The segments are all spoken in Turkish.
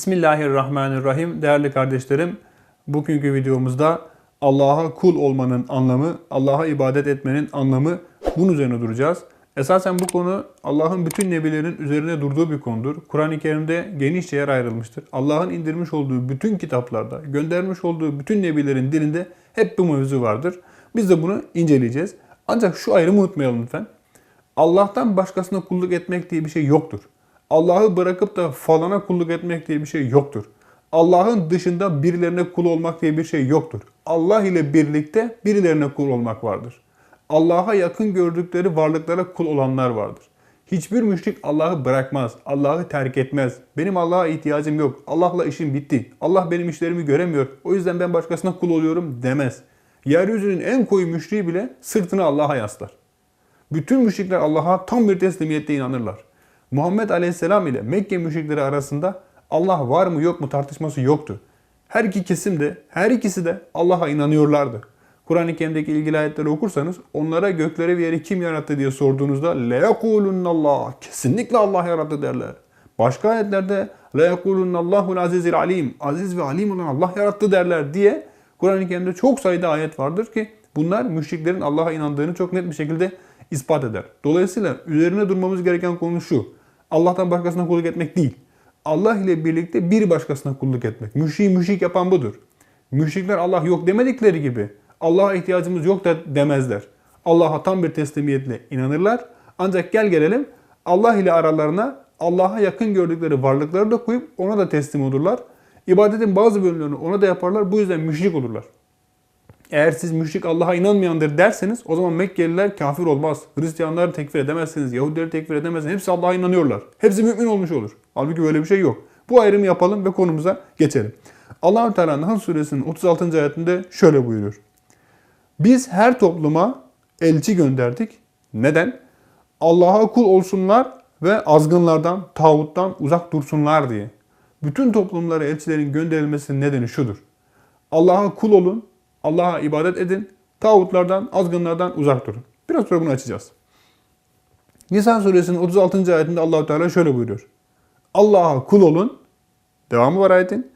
Bismillahirrahmanirrahim. Değerli kardeşlerim, bugünkü videomuzda Allah'a kul olmanın anlamı, Allah'a ibadet etmenin anlamı bunun üzerine duracağız. Esasen bu konu Allah'ın bütün nebilerin üzerine durduğu bir konudur. Kur'an-ı Kerim'de genişçe yer ayrılmıştır. Allah'ın indirmiş olduğu bütün kitaplarda, göndermiş olduğu bütün nebilerin dilinde hep bu mevzu vardır. Biz de bunu inceleyeceğiz. Ancak şu ayrımı unutmayalım lütfen. Allah'tan başkasına kulluk etmek diye bir şey yoktur. Allah'ı bırakıp da falana kulluk etmek diye bir şey yoktur. Allah'ın dışında birilerine kul olmak diye bir şey yoktur. Allah ile birlikte birilerine kul olmak vardır. Allah'a yakın gördükleri varlıklara kul olanlar vardır. Hiçbir müşrik Allah'ı bırakmaz, Allah'ı terk etmez. Benim Allah'a ihtiyacım yok, Allah'la işim bitti. Allah benim işlerimi göremiyor, o yüzden ben başkasına kul oluyorum demez. Yeryüzünün en koyu müşriği bile sırtını Allah'a yaslar. Bütün müşrikler Allah'a tam bir teslimiyette inanırlar. Muhammed Aleyhisselam ile Mekke müşrikleri arasında Allah var mı yok mu tartışması yoktu. Her iki kesim de, her ikisi de Allah'a inanıyorlardı. Kur'an-ı Kerim'deki ilgili ayetleri okursanız onlara gökleri ve yeri kim yarattı diye sorduğunuzda Allah kesinlikle Allah yarattı derler. Başka ayetlerde Allahul azizil alim aziz ve alim olan Allah yarattı derler diye Kur'an-ı Kerim'de çok sayıda ayet vardır ki bunlar müşriklerin Allah'a inandığını çok net bir şekilde ispat eder. Dolayısıyla üzerine durmamız gereken konu şu. Allah'tan başkasına kulluk etmek değil. Allah ile birlikte bir başkasına kulluk etmek. Müşriği müşrik yapan budur. Müşrikler Allah yok demedikleri gibi Allah'a ihtiyacımız yok da demezler. Allah'a tam bir teslimiyetle inanırlar. Ancak gel gelelim Allah ile aralarına Allah'a yakın gördükleri varlıkları da koyup ona da teslim olurlar. İbadetin bazı bölümlerini ona da yaparlar. Bu yüzden müşrik olurlar. Eğer siz müşrik Allah'a inanmayandır derseniz o zaman Mekkeliler kafir olmaz. Hristiyanları tekfir edemezsiniz, Yahudileri tekfir edemezsiniz. Hepsi Allah'a inanıyorlar. Hepsi mümin olmuş olur. Halbuki böyle bir şey yok. Bu ayrımı yapalım ve konumuza geçelim. allah Teala Nahl suresinin 36. ayetinde şöyle buyuruyor. Biz her topluma elçi gönderdik. Neden? Allah'a kul olsunlar ve azgınlardan, tağuttan uzak dursunlar diye. Bütün toplumlara elçilerin gönderilmesinin nedeni şudur. Allah'a kul olun, Allah'a ibadet edin, tağutlardan, azgınlardan uzak durun. Biraz sonra bunu açacağız. Nisa suresinin 36. ayetinde Allahu Teala şöyle buyuruyor. Allah'a kul olun. Devamı var ayetin.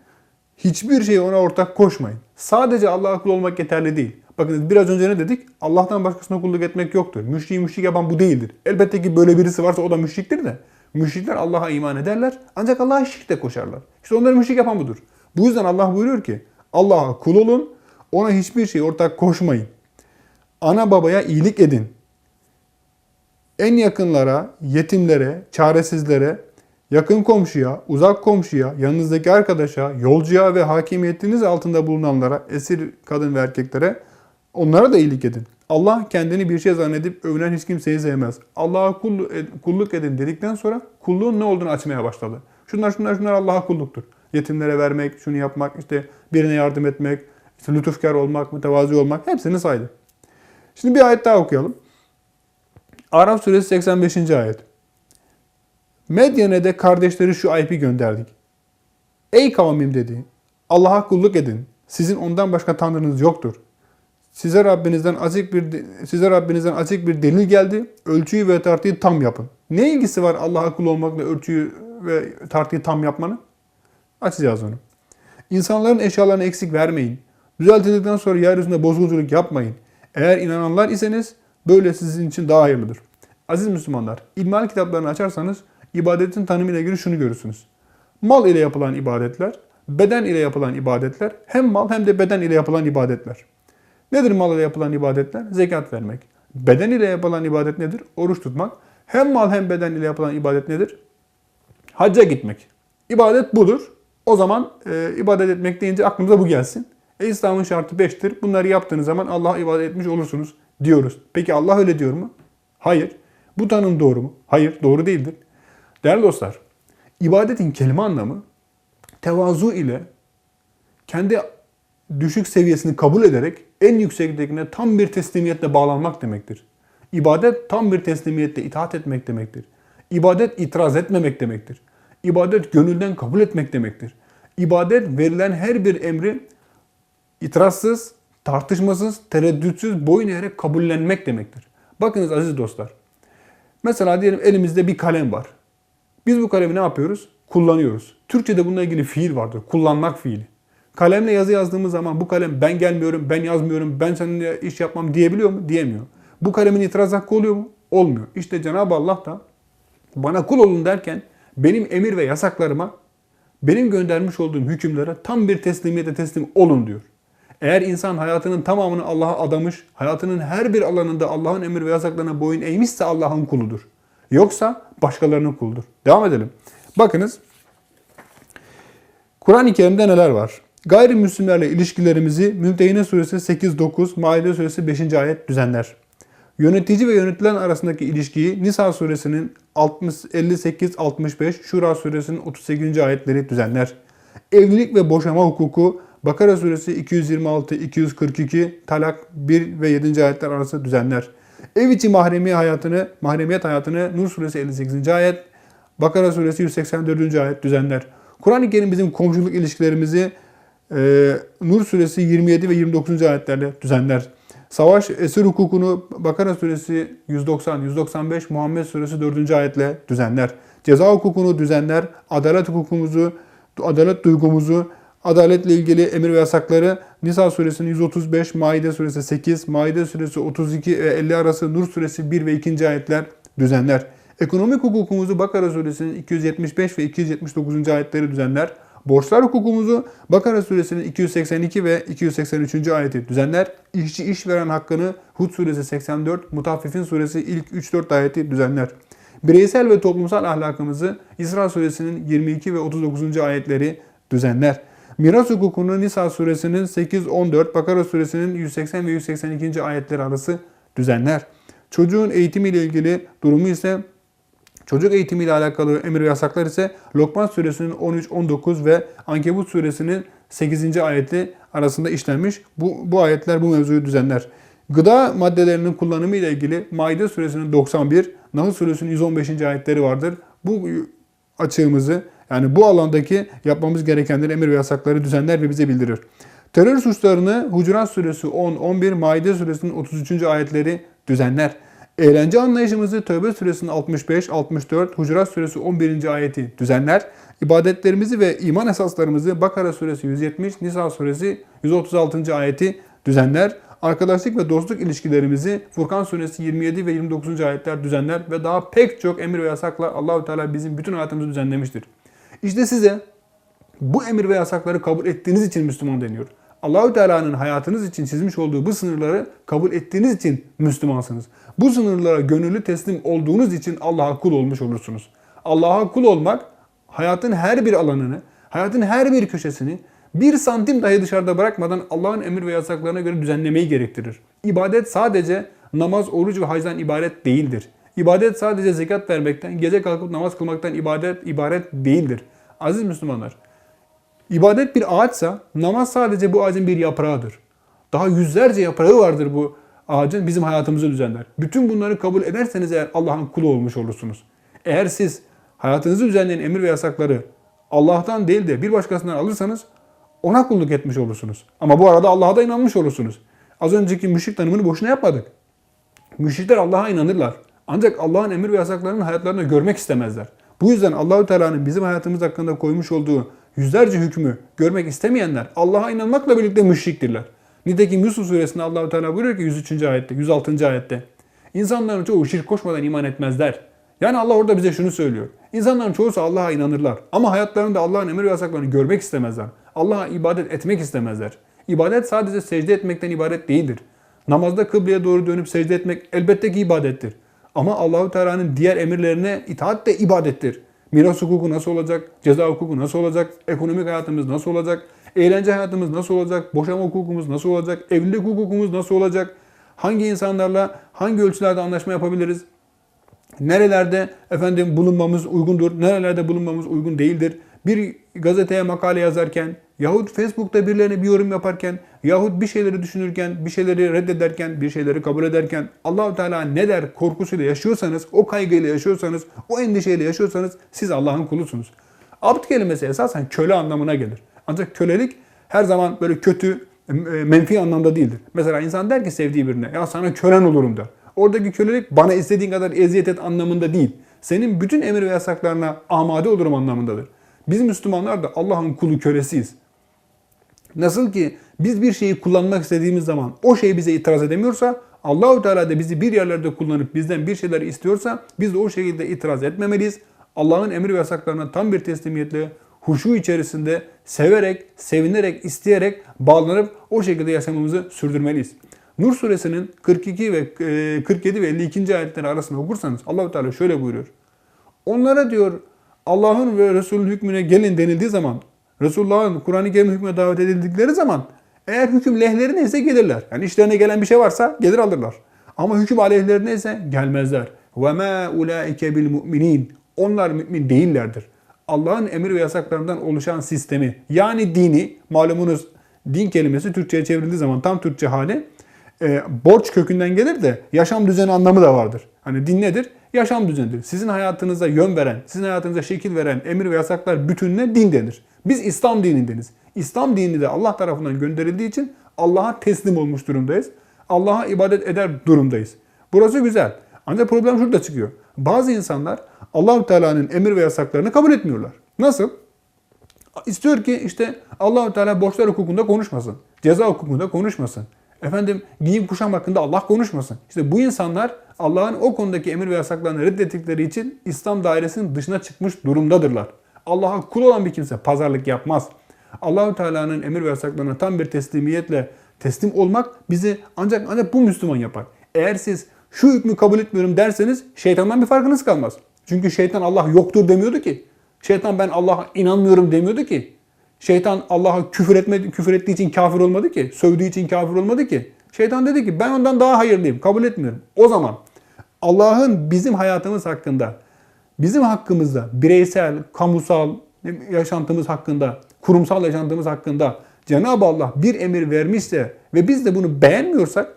Hiçbir şeye ona ortak koşmayın. Sadece Allah'a kul olmak yeterli değil. Bakın biraz önce ne dedik? Allah'tan başkasına kulluk etmek yoktur. Müşriği müşrik yapan bu değildir. Elbette ki böyle birisi varsa o da müşriktir de. Müşrikler Allah'a iman ederler ancak Allah'a şirk de koşarlar. İşte onları müşrik yapan budur. Bu yüzden Allah buyuruyor ki Allah'a kul olun, ona hiçbir şey ortak koşmayın. Ana babaya iyilik edin. En yakınlara, yetimlere, çaresizlere, yakın komşuya, uzak komşuya, yanınızdaki arkadaşa, yolcuya ve hakimiyetiniz altında bulunanlara, esir kadın ve erkeklere onlara da iyilik edin. Allah kendini bir şey zannedip övünen hiç kimseyi sevmez. Allah'a kulluk edin dedikten sonra kulluğun ne olduğunu açmaya başladı. Şunlar şunlar şunlar Allah'a kulluktur. Yetimlere vermek, şunu yapmak, işte birine yardım etmek, işte lütufkar olmak, mütevazi olmak hepsini saydı. Şimdi bir ayet daha okuyalım. Araf suresi 85. ayet. Medyen'e de kardeşleri şu ayıpı gönderdik. Ey kavmim dedi. Allah'a kulluk edin. Sizin ondan başka tanrınız yoktur. Size Rabbinizden açık bir size Rabbinizden açık bir delil geldi. Ölçüyü ve tartıyı tam yapın. Ne ilgisi var Allah'a kul olmakla ölçüyü ve tartıyı tam yapmanın? Açacağız onu. İnsanların eşyalarını eksik vermeyin. Düzeltildikten sonra yeryüzünde bozgunculuk yapmayın. Eğer inananlar iseniz böyle sizin için daha hayırlıdır. Aziz Müslümanlar, ilmihal kitaplarını açarsanız ibadetin tanımıyla ilgili şunu görürsünüz. Mal ile yapılan ibadetler, beden ile yapılan ibadetler, hem mal hem de beden ile yapılan ibadetler. Nedir mal ile yapılan ibadetler? Zekat vermek. Beden ile yapılan ibadet nedir? Oruç tutmak. Hem mal hem beden ile yapılan ibadet nedir? Hacca gitmek. İbadet budur. O zaman e, ibadet etmek deyince aklımıza bu gelsin. E, İslam'ın şartı beştir. Bunları yaptığınız zaman Allah'a ibadet etmiş olursunuz diyoruz. Peki Allah öyle diyor mu? Hayır. Bu tanım doğru mu? Hayır, doğru değildir. Değerli dostlar, ibadetin kelime anlamı tevazu ile kendi düşük seviyesini kabul ederek en yüksektekine tam bir teslimiyetle bağlanmak demektir. İbadet tam bir teslimiyetle itaat etmek demektir. İbadet itiraz etmemek demektir. İbadet gönülden kabul etmek demektir. İbadet verilen her bir emri itirazsız, tartışmasız, tereddütsüz, boyun eğerek kabullenmek demektir. Bakınız aziz dostlar. Mesela diyelim elimizde bir kalem var. Biz bu kalemi ne yapıyoruz? kullanıyoruz. Türkçe'de bununla ilgili fiil vardır. Kullanmak fiili. Kalemle yazı yazdığımız zaman bu kalem ben gelmiyorum, ben yazmıyorum, ben seninle iş yapmam diyebiliyor mu? Diyemiyor. Bu kalemin itiraz hakkı oluyor mu? Olmuyor. İşte Cenab-ı Allah da bana kul olun derken benim emir ve yasaklarıma, benim göndermiş olduğum hükümlere tam bir teslimiyete teslim olun diyor. Eğer insan hayatının tamamını Allah'a adamış, hayatının her bir alanında Allah'ın emir ve yasaklarına boyun eğmişse Allah'ın kuludur. Yoksa başkalarının kuludur. Devam edelim. Bakınız Kur'an-ı Kerim'de neler var? Gayrimüslimlerle ilişkilerimizi Mümtehine Suresi 8-9, Maide Suresi 5. ayet düzenler. Yönetici ve yönetilen arasındaki ilişkiyi Nisa Suresinin 58-65, Şura Suresinin 38. ayetleri düzenler. Evlilik ve boşama hukuku Bakara Suresi 226-242, Talak 1 ve 7. ayetler arası düzenler. Ev içi mahremi hayatını, mahremiyet hayatını Nur Suresi 58. ayet, Bakara Suresi 184. ayet düzenler. Kur'an-ı Kerim bizim komşuluk ilişkilerimizi e, Nur Suresi 27 ve 29. ayetlerle düzenler. Savaş esir hukukunu Bakara Suresi 190, 195, Muhammed Suresi 4. ayetle düzenler. Ceza hukukunu düzenler. Adalet hukukumuzu, adalet duygumuzu, adaletle ilgili emir ve yasakları Nisa Suresinin 135, Maide Suresi 8, Maide Suresi 32 ve 50 arası Nur Suresi 1 ve 2. ayetler düzenler. Ekonomik hukukumuzu Bakara Suresinin 275 ve 279. ayetleri düzenler. Borçlar hukukumuzu Bakara Suresinin 282 ve 283. ayeti düzenler. İşçi işveren hakkını Hud Suresi 84, Mutaffifin Suresi ilk 3-4 ayeti düzenler. Bireysel ve toplumsal ahlakımızı İsra Suresinin 22 ve 39. ayetleri düzenler. Miras hukukunu Nisa Suresinin 8-14, Bakara Suresinin 180 ve 182. ayetleri arası düzenler. Çocuğun eğitimiyle ilgili durumu ise Çocuk eğitimiyle alakalı emir ve yasaklar ise Lokman suresinin 13-19 ve Ankebut suresinin 8. ayeti arasında işlenmiş. Bu, bu ayetler bu mevzuyu düzenler. Gıda maddelerinin kullanımı ile ilgili Maide suresinin 91, Nahl suresinin 115. ayetleri vardır. Bu açığımızı yani bu alandaki yapmamız gerekenleri emir ve yasakları düzenler ve bize bildirir. Terör suçlarını Hucurat suresi 10, 11, Maide suresinin 33. ayetleri düzenler. Eğlence anlayışımızı Tövbe suresinin 65, 64, Hucurat suresi 11. ayeti düzenler. İbadetlerimizi ve iman esaslarımızı Bakara suresi 170, Nisa suresi 136. ayeti düzenler. Arkadaşlık ve dostluk ilişkilerimizi Furkan suresi 27 ve 29. ayetler düzenler ve daha pek çok emir ve yasakla Allahü Teala bizim bütün hayatımızı düzenlemiştir. İşte size bu emir ve yasakları kabul ettiğiniz için Müslüman deniyor. Allahü Teala'nın hayatınız için çizmiş olduğu bu sınırları kabul ettiğiniz için Müslümansınız. Bu sınırlara gönüllü teslim olduğunuz için Allah'a kul olmuş olursunuz. Allah'a kul olmak hayatın her bir alanını, hayatın her bir köşesini bir santim dahi dışarıda bırakmadan Allah'ın emir ve yasaklarına göre düzenlemeyi gerektirir. İbadet sadece namaz, oruç ve hacdan ibaret değildir. İbadet sadece zekat vermekten, gece kalkıp namaz kılmaktan ibadet ibaret değildir. Aziz Müslümanlar, İbadet bir ağaçsa namaz sadece bu ağacın bir yaprağıdır. Daha yüzlerce yaprağı vardır bu ağacın bizim hayatımızı düzenler. Bütün bunları kabul ederseniz eğer Allah'ın kulu olmuş olursunuz. Eğer siz hayatınızı düzenleyen emir ve yasakları Allah'tan değil de bir başkasından alırsanız ona kulluk etmiş olursunuz. Ama bu arada Allah'a da inanmış olursunuz. Az önceki müşrik tanımını boşuna yapmadık. Müşrikler Allah'a inanırlar. Ancak Allah'ın emir ve yasaklarını hayatlarında görmek istemezler. Bu yüzden Allahü Teala'nın bizim hayatımız hakkında koymuş olduğu yüzlerce hükmü görmek istemeyenler Allah'a inanmakla birlikte müşriktirler. Nitekim Yusuf suresinde Allahu Teala buyuruyor ki 103. ayette, 106. ayette. İnsanların çoğu şirk koşmadan iman etmezler. Yani Allah orada bize şunu söylüyor. İnsanların çoğusu Allah'a inanırlar. Ama hayatlarında Allah'ın emir ve yasaklarını görmek istemezler. Allah'a ibadet etmek istemezler. İbadet sadece secde etmekten ibaret değildir. Namazda kıbleye doğru dönüp secde etmek elbette ki ibadettir. Ama Allahu Teala'nın diğer emirlerine itaat de ibadettir. Miras hukuku nasıl olacak? Ceza hukuku nasıl olacak? Ekonomik hayatımız nasıl olacak? Eğlence hayatımız nasıl olacak? Boşama hukukumuz nasıl olacak? Evlilik hukukumuz nasıl olacak? Hangi insanlarla hangi ölçülerde anlaşma yapabiliriz? Nerelerde efendim bulunmamız uygundur? Nerelerde bulunmamız uygun değildir? Bir gazeteye makale yazarken yahut Facebook'ta birilerine bir yorum yaparken yahut bir şeyleri düşünürken, bir şeyleri reddederken, bir şeyleri kabul ederken Allahu Teala ne der korkusuyla yaşıyorsanız, o kaygıyla yaşıyorsanız, o endişeyle yaşıyorsanız siz Allah'ın kulusunuz. Abd kelimesi esasen köle anlamına gelir. Ancak kölelik her zaman böyle kötü, menfi anlamda değildir. Mesela insan der ki sevdiği birine ya sana kölen olurum der. Oradaki kölelik bana istediğin kadar eziyet et anlamında değil. Senin bütün emir ve yasaklarına amade olurum anlamındadır. Biz Müslümanlar da Allah'ın kulu kölesiyiz. Nasıl ki biz bir şeyi kullanmak istediğimiz zaman o şey bize itiraz edemiyorsa Allahu Teala da bizi bir yerlerde kullanıp bizden bir şeyler istiyorsa biz de o şekilde itiraz etmemeliyiz. Allah'ın emir ve yasaklarına tam bir teslimiyetle huşu içerisinde severek, sevinerek, isteyerek bağlanıp o şekilde yaşamamızı sürdürmeliyiz. Nur suresinin 42 ve e, 47 ve 52. ayetleri arasında okursanız Allahu Teala şöyle buyuruyor. Onlara diyor Allah'ın ve Resul'ün hükmüne gelin denildiği zaman Resulullah'ın Kur'an-ı Kerim hükmüne davet edildikleri zaman eğer hüküm lehlerine ise gelirler. Yani işlerine gelen bir şey varsa gelir alırlar. Ama hüküm aleyhlerine ise gelmezler. Ulaike bil mu'minin. Onlar mümin değillerdir. Allah'ın emir ve yasaklarından oluşan sistemi yani dini malumunuz din kelimesi Türkçe'ye çevrildiği zaman tam Türkçe hali e, borç kökünden gelir de yaşam düzeni anlamı da vardır. Hani din nedir? Yaşam düzenidir. Sizin hayatınıza yön veren, sizin hayatınıza şekil veren emir ve yasaklar bütününe din denir. Biz İslam dinindeniz. İslam dini de Allah tarafından gönderildiği için Allah'a teslim olmuş durumdayız. Allah'a ibadet eder durumdayız. Burası güzel. Ancak problem şurada çıkıyor. Bazı insanlar Allahu Teala'nın emir ve yasaklarını kabul etmiyorlar. Nasıl? İstiyor ki işte Allahu Teala borçlar hukukunda konuşmasın. Ceza hukukunda konuşmasın. Efendim giyim kuşam hakkında Allah konuşmasın. İşte bu insanlar Allah'ın o konudaki emir ve yasaklarını reddettikleri için İslam dairesinin dışına çıkmış durumdadırlar. Allah'a kul olan bir kimse pazarlık yapmaz. Allahu Teala'nın emir ve yasaklarına tam bir teslimiyetle teslim olmak bizi ancak ancak bu Müslüman yapar. Eğer siz şu hükmü kabul etmiyorum derseniz şeytandan bir farkınız kalmaz. Çünkü şeytan Allah yoktur demiyordu ki. Şeytan ben Allah'a inanmıyorum demiyordu ki. Şeytan Allah'a küfür etmedi, küfür ettiği için kafir olmadı ki. Sövdüğü için kafir olmadı ki. Şeytan dedi ki ben ondan daha hayırlıyım. Kabul etmiyorum. O zaman Allah'ın bizim hayatımız hakkında, bizim hakkımızda bireysel, kamusal yaşantımız hakkında, kurumsal yaşantımız hakkında Cenab-ı Allah bir emir vermişse ve biz de bunu beğenmiyorsak,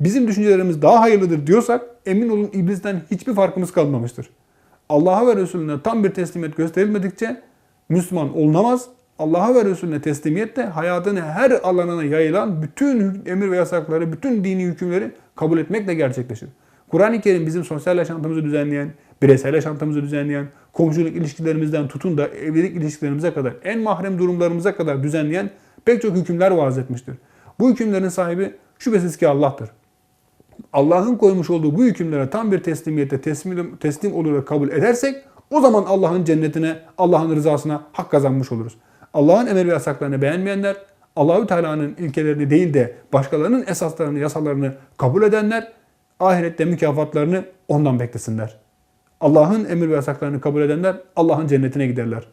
bizim düşüncelerimiz daha hayırlıdır diyorsak emin olun iblisten hiçbir farkımız kalmamıştır. Allah'a ve Resulüne tam bir teslimiyet gösterilmedikçe Müslüman olunamaz. Allah'a ve Resulüne teslimiyet de hayatın her alanına yayılan bütün emir ve yasakları, bütün dini hükümleri kabul etmekle gerçekleşir. Kur'an-ı Kerim bizim sosyal yaşantımızı düzenleyen, bireysel yaşantımızı düzenleyen, komşuluk ilişkilerimizden tutun da evlilik ilişkilerimize kadar, en mahrem durumlarımıza kadar düzenleyen pek çok hükümler vaaz etmiştir. Bu hükümlerin sahibi şüphesiz ki Allah'tır. Allah'ın koymuş olduğu bu hükümlere tam bir teslimiyette teslim, teslim olur ve kabul edersek o zaman Allah'ın cennetine, Allah'ın rızasına hak kazanmış oluruz. Allah'ın emir ve yasaklarını beğenmeyenler, Allahü Teala'nın ilkelerini değil de başkalarının esaslarını, yasalarını kabul edenler ahirette mükafatlarını ondan beklesinler. Allah'ın emir ve yasaklarını kabul edenler Allah'ın cennetine giderler.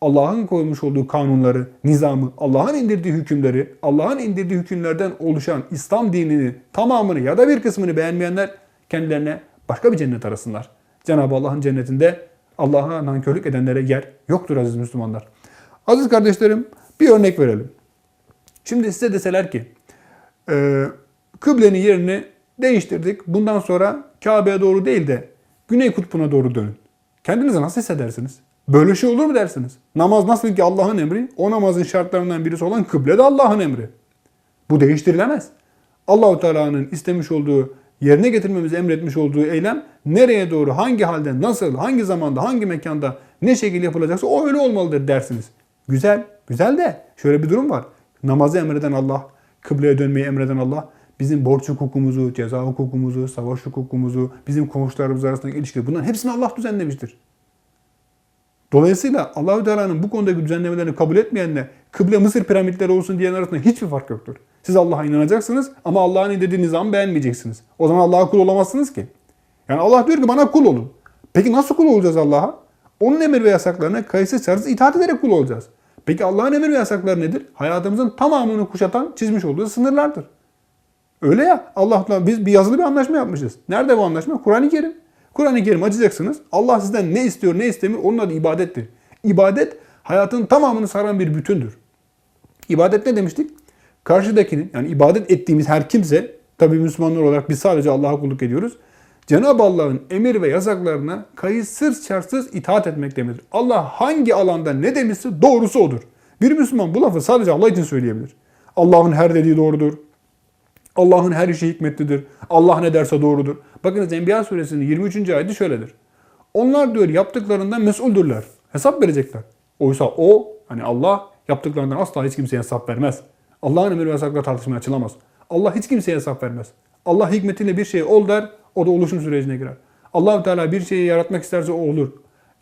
Allah'ın koymuş olduğu kanunları, nizamı, Allah'ın indirdiği hükümleri, Allah'ın indirdiği hükümlerden oluşan İslam dinini tamamını ya da bir kısmını beğenmeyenler kendilerine başka bir cennet arasınlar. Cenab-ı Allah'ın cennetinde Allah'a nankörlük edenlere yer yoktur aziz Müslümanlar. Aziz kardeşlerim bir örnek verelim. Şimdi size deseler ki e, kıblenin yerini değiştirdik. Bundan sonra Kabe'ye doğru değil de Güney Kutbu'na doğru dönün. Kendinizi nasıl hissedersiniz? Böyle şey olur mu dersiniz? Namaz nasıl ki Allah'ın emri, o namazın şartlarından birisi olan kıble de Allah'ın emri. Bu değiştirilemez. Allahu Teala'nın istemiş olduğu, yerine getirmemizi emretmiş olduğu eylem nereye doğru, hangi halde, nasıl, hangi zamanda, hangi mekanda, ne şekilde yapılacaksa o öyle olmalıdır dersiniz. Güzel, güzel de şöyle bir durum var. Namazı emreden Allah, kıbleye dönmeyi emreden Allah, bizim borç hukukumuzu, ceza hukukumuzu, savaş hukukumuzu, bizim komşularımız arasındaki ilişkileri bunların hepsini Allah düzenlemiştir. Dolayısıyla Allahü Teala'nın bu konudaki düzenlemelerini kabul etmeyenle kıble Mısır piramitleri olsun diyen arasında hiçbir fark yoktur. Siz Allah'a inanacaksınız ama Allah'ın indirdiği nizamı beğenmeyeceksiniz. O zaman Allah'a kul olamazsınız ki. Yani Allah diyor ki bana kul olun. Peki nasıl kul olacağız Allah'a? Onun emir ve yasaklarına kayıtsız şartsız itaat ederek kul olacağız. Peki Allah'ın emir ve yasakları nedir? Hayatımızın tamamını kuşatan, çizmiş olduğu sınırlardır. Öyle ya Allah'la biz bir yazılı bir anlaşma yapmışız. Nerede bu anlaşma? Kur'an-ı Kerim. Kur'an-ı Kerim açacaksınız. Allah sizden ne istiyor, ne istemiyor onun adı ibadettir. İbadet hayatın tamamını saran bir bütündür. İbadet ne demiştik? Karşıdakinin yani ibadet ettiğimiz her kimse tabi Müslümanlar olarak biz sadece Allah'a kulluk ediyoruz. Cenab-ı Allah'ın emir ve yasaklarına kayıtsız şartsız itaat etmek demektir. Allah hangi alanda ne demişse doğrusu odur. Bir Müslüman bu lafı sadece Allah için söyleyebilir. Allah'ın her dediği doğrudur. Allah'ın her işi hikmetlidir. Allah ne derse doğrudur. Bakınız Enbiya suresinin 23. ayeti şöyledir. Onlar diyor yaptıklarından mesuldürler. Hesap verecekler. Oysa o hani Allah yaptıklarından asla hiç kimseye hesap vermez. Allah'ın emir ve yasakları tartışmaya açılamaz. Allah hiç kimseye hesap vermez. Allah hikmetiyle bir şey ol der, o da oluşum sürecine girer. allah Teala bir şeyi yaratmak isterse o olur.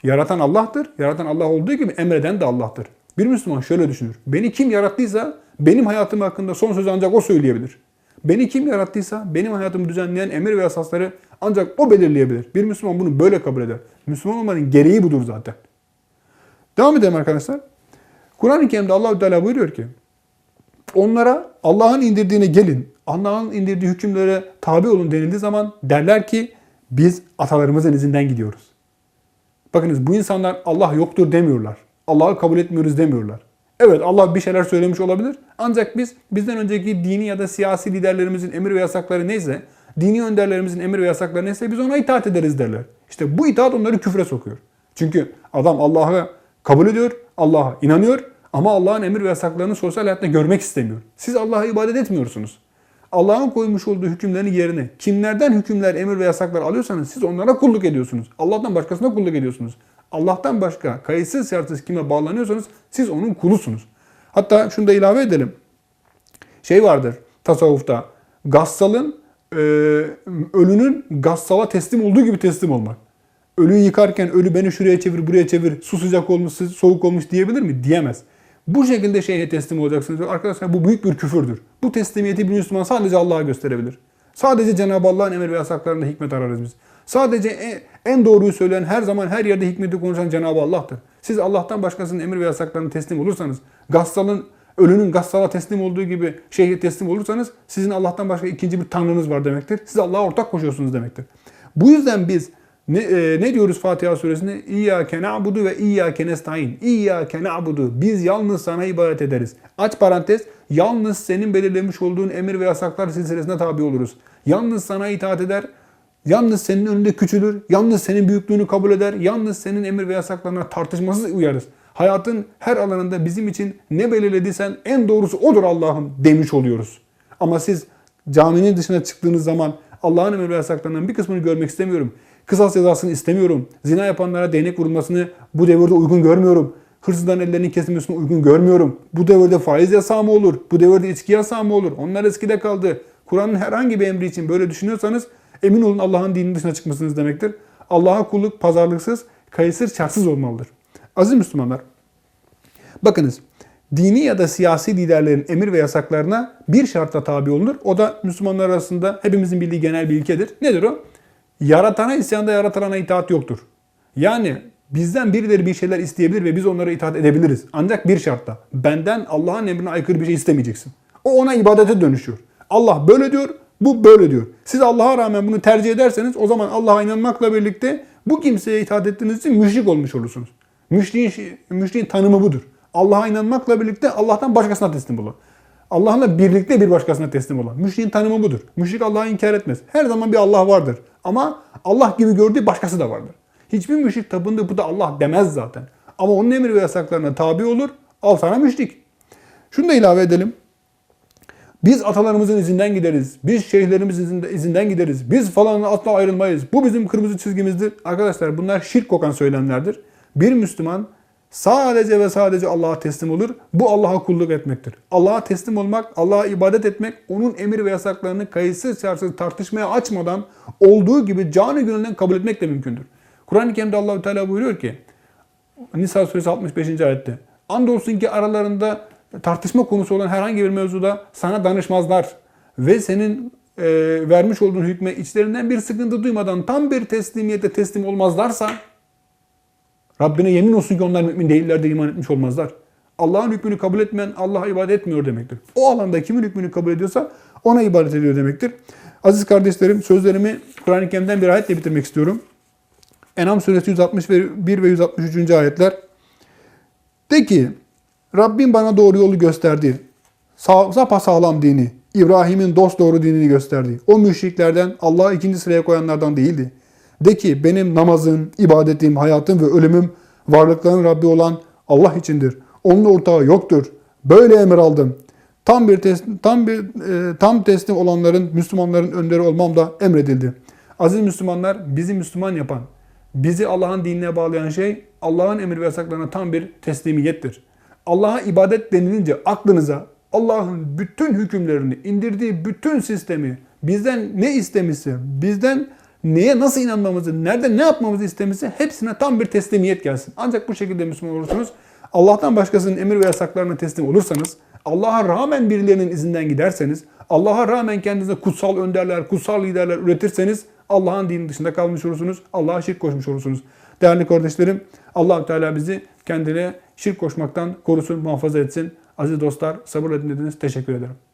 Yaratan Allah'tır. Yaratan Allah olduğu gibi emreden de Allah'tır. Bir Müslüman şöyle düşünür. Beni kim yarattıysa benim hayatım hakkında son sözü ancak o söyleyebilir. Beni kim yarattıysa benim hayatımı düzenleyen emir ve yasasları ancak o belirleyebilir. Bir Müslüman bunu böyle kabul eder. Müslüman olmanın gereği budur zaten. Devam edelim arkadaşlar. Kur'an-ı Kerim'de allah Teala buyuruyor ki onlara Allah'ın indirdiğine gelin, Allah'ın indirdiği hükümlere tabi olun denildiği zaman derler ki biz atalarımızın izinden gidiyoruz. Bakınız bu insanlar Allah yoktur demiyorlar. Allah'ı kabul etmiyoruz demiyorlar. Evet Allah bir şeyler söylemiş olabilir. Ancak biz bizden önceki dini ya da siyasi liderlerimizin emir ve yasakları neyse, dini önderlerimizin emir ve yasakları neyse biz ona itaat ederiz derler. İşte bu itaat onları küfre sokuyor. Çünkü adam Allah'ı kabul ediyor, Allah'a inanıyor ama Allah'ın emir ve yasaklarını sosyal hayatta görmek istemiyor. Siz Allah'a ibadet etmiyorsunuz. Allah'ın koymuş olduğu hükümlerin yerine kimlerden hükümler, emir ve yasaklar alıyorsanız siz onlara kulluk ediyorsunuz. Allah'tan başkasına kulluk ediyorsunuz. Allah'tan başka kayıtsız şartsız kime bağlanıyorsanız siz onun kulusunuz. Hatta şunu da ilave edelim. Şey vardır tasavvufta. Gassalın e, ölünün gassala teslim olduğu gibi teslim olmak. Ölüyü yıkarken ölü beni şuraya çevir buraya çevir su sıcak olmuş soğuk olmuş diyebilir mi? Diyemez. Bu şekilde şeyhe teslim olacaksınız. Arkadaşlar bu büyük bir küfürdür. Bu teslimiyeti bir Müslüman sadece Allah'a gösterebilir. Sadece Cenab-ı Allah'ın emir ve yasaklarında hikmet ararız biz. Sadece e, en doğruyu söyleyen, her zaman her yerde hikmeti konuşan Cenab-ı Allah'tır. Siz Allah'tan başkasının emir ve yasaklarına teslim olursanız, gassalın, ölünün gassala teslim olduğu gibi şeyhe teslim olursanız sizin Allah'tan başka ikinci bir tanrınız var demektir. Siz Allah'a ortak koşuyorsunuz demektir. Bu yüzden biz ne, e, ne diyoruz Fatiha suresinde? İyyâke na'budu ve iyyâke nestaîn. İyyâke na'budu. Biz yalnız sana ibadet ederiz. Aç parantez. Yalnız senin belirlemiş olduğun emir ve yasaklar silsilesine tabi oluruz. Yalnız sana itaat eder. Yalnız senin önünde küçülür. Yalnız senin büyüklüğünü kabul eder. Yalnız senin emir ve yasaklarına tartışmasız uyarız. Hayatın her alanında bizim için ne belirlediysen en doğrusu odur Allah'ım demiş oluyoruz. Ama siz caminin dışına çıktığınız zaman Allah'ın emir ve yasaklarından bir kısmını görmek istemiyorum. Kısas cezasını istemiyorum. Zina yapanlara değnek vurulmasını bu devirde uygun görmüyorum. Hırsızların ellerinin kesilmesini uygun görmüyorum. Bu devirde faiz yasağı mı olur? Bu devirde içki yasağı mı olur? Onlar eskide kaldı. Kur'an'ın herhangi bir emri için böyle düşünüyorsanız emin olun Allah'ın dininin dışına çıkmasınız demektir. Allah'a kulluk pazarlıksız, kayıtsız, çarksız olmalıdır. Aziz Müslümanlar, bakınız dini ya da siyasi liderlerin emir ve yasaklarına bir şartla tabi olunur. O da Müslümanlar arasında hepimizin bildiği genel bir ilkedir. Nedir o? Yaratana isyanda yaratılana itaat yoktur. Yani bizden birileri bir şeyler isteyebilir ve biz onlara itaat edebiliriz. Ancak bir şartla. Benden Allah'ın emrine aykırı bir şey istemeyeceksin. O ona ibadete dönüşüyor. Allah böyle diyor, bu böyle diyor. Siz Allah'a rağmen bunu tercih ederseniz o zaman Allah'a inanmakla birlikte bu kimseye itaat ettiğiniz için müşrik olmuş olursunuz. Müşriğin, müşriğin tanımı budur. Allah'a inanmakla birlikte Allah'tan başkasına teslim olun. Allah'la birlikte bir başkasına teslim olan. Müşriğin tanımı budur. Müşrik Allah'ı inkar etmez. Her zaman bir Allah vardır. Ama Allah gibi gördüğü başkası da vardır. Hiçbir müşrik tapındığı bu da Allah demez zaten. Ama onun emir ve yasaklarına tabi olur. Al sana müşrik. Şunu da ilave edelim. Biz atalarımızın izinden gideriz. Biz şeyhlerimizin izinden gideriz. Biz falan asla ayrılmayız. Bu bizim kırmızı çizgimizdir. Arkadaşlar bunlar şirk kokan söylemlerdir. Bir Müslüman sadece ve sadece Allah'a teslim olur. Bu Allah'a kulluk etmektir. Allah'a teslim olmak, Allah'a ibadet etmek, onun emir ve yasaklarını kayıtsız şartsız tartışmaya açmadan olduğu gibi canı gönülden kabul etmek de mümkündür. Kur'an-ı Kerim'de Allahu Teala buyuruyor ki Nisa suresi 65. ayette Andolsun ki aralarında tartışma konusu olan herhangi bir mevzuda sana danışmazlar ve senin e, vermiş olduğun hükme içlerinden bir sıkıntı duymadan tam bir teslimiyete teslim olmazlarsa Rabbine yemin olsun ki onlar mümin değiller de iman etmiş olmazlar. Allah'ın hükmünü kabul etmeyen Allah'a ibadet etmiyor demektir. O alanda kimin hükmünü kabul ediyorsa ona ibadet ediyor demektir. Aziz kardeşlerim sözlerimi Kur'an-ı Kerim'den bir ayetle bitirmek istiyorum. Enam suresi 161 ve 163. ayetler. De ki Rabbim bana doğru yolu gösterdi. Sapa sağlam dini, İbrahim'in dost doğru dinini gösterdi. O müşriklerden Allah'ı ikinci sıraya koyanlardan değildi. De ki benim namazım, ibadetim, hayatım ve ölümüm varlıkların Rabbi olan Allah içindir. Onun ortağı yoktur. Böyle emir aldım. Tam bir teslim, tam bir e, tam teslim olanların Müslümanların önderi olmam da emredildi. Aziz Müslümanlar bizi Müslüman yapan, bizi Allah'ın dinine bağlayan şey Allah'ın emir ve yasaklarına tam bir teslimiyettir. Allah'a ibadet denilince aklınıza Allah'ın bütün hükümlerini, indirdiği bütün sistemi, bizden ne istemişse, bizden neye nasıl inanmamızı, nerede ne yapmamızı istemişse hepsine tam bir teslimiyet gelsin. Ancak bu şekilde Müslüman olursunuz. Allah'tan başkasının emir ve yasaklarına teslim olursanız, Allah'a rağmen birilerinin izinden giderseniz, Allah'a rağmen kendinize kutsal önderler, kutsal liderler üretirseniz Allah'ın dinin dışında kalmış olursunuz. Allah'a şirk koşmuş olursunuz. Değerli kardeşlerim, allah Teala bizi kendine şirk koşmaktan korusun, muhafaza etsin. Aziz dostlar, sabırla dinlediniz. Teşekkür ederim.